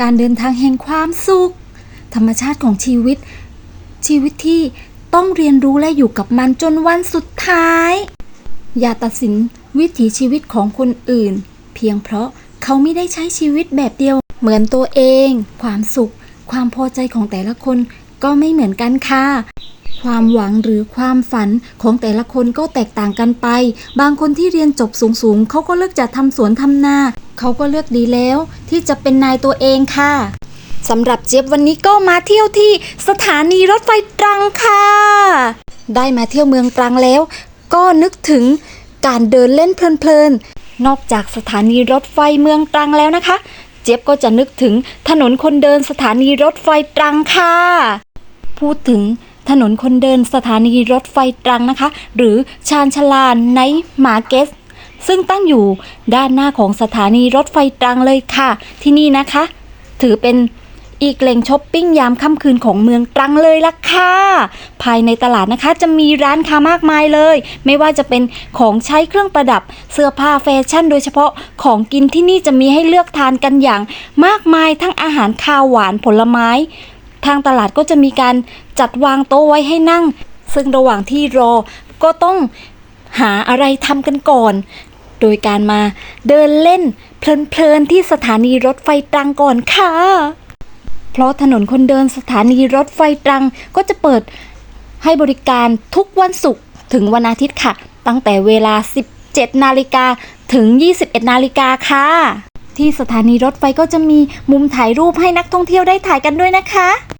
การเดินทางแห่งความสุข ธรรมชาติของชีวิต ชีวิตที่ต้องเรียนรู้และอยู่กับมันจนวันสุดท้าย อย่าตัดสินวิถีชีวิตของคนอื่น เพียงเพราะเขาไม่ได้ใช้ชีวิตแบบเดียว เหมือนตัวเอง ความสุข ความพอใจของแต่ละคนก็ไม่เหมือนกันค่ะ ความหวังหรือความฝันของแต่ละคนก็แตกต่างกันไป บางคนที่เรียนจบสูงๆเขาก็เลือกจะทำสวนทำนา เขาก็เลือกดีแล้ว ที่จะเป็นนายตัวเองค่ะสำหรับเจี๊ยบวันนี้ก็มาเที่ยวที่สถานีรถไฟตรังค่ะ ได้มาเที่ยวเมืองตรังแล้ว ก็นึกถึงการเดินเล่นเพลินๆ นอกจากสถานีรถไฟเมืองตรังแล้วนะคะ เจี๊ยบก็จะนึกถึงถนนคนเดินสถานีรถไฟตรังค่ะ พูดถึง ถนนคนเดินสถานีรถไฟตรังนะคะ หรือชานชลานไนมาเกสซึ่งตั้งอยู่ด้านหน้าของสถานีรถไฟตรังเลยค่ะ ที่นี่นะคะ ถือเป็นอีกแหล่งช้อปปิ้งยามค่ำคืนของเมืองตรังเลยล่ะค่ะ ภายในตลาดนะคะจะมีร้านค้ามากมายเลย ไม่ว่าจะเป็นของใช้เครื่องประดับ เสื้อผ้าแฟชั่น โดยเฉพาะของกินที่นี่จะมีให้เลือกทานกันอย่างมากมายทั้งอาหารคาวหวานผลไม้ ทางตลาดก็จะมีการจัดวางโต๊ะไว้ให้นั่ง ซึ่งระหว่างที่รอก็ต้องหาอะไรทำกันก่อน โดยการมาเดินเล่นเพลินๆที่สถานีรถไฟตรังก่อนค่ะ เพราะถนนคนเดินสถานีรถไฟตรังก็จะเปิดให้บริการทุกวันศุกร์ถึงวันอาทิตย์ค่ะ ตั้งแต่เวลา 17 นาฬิกาถึง 21 นาฬิกาค่ะ ที่สถานีรถไฟก็จะมีมุมถ่ายรูปให้นักท่องเที่ยวได้ถ่ายกันด้วยนะคะ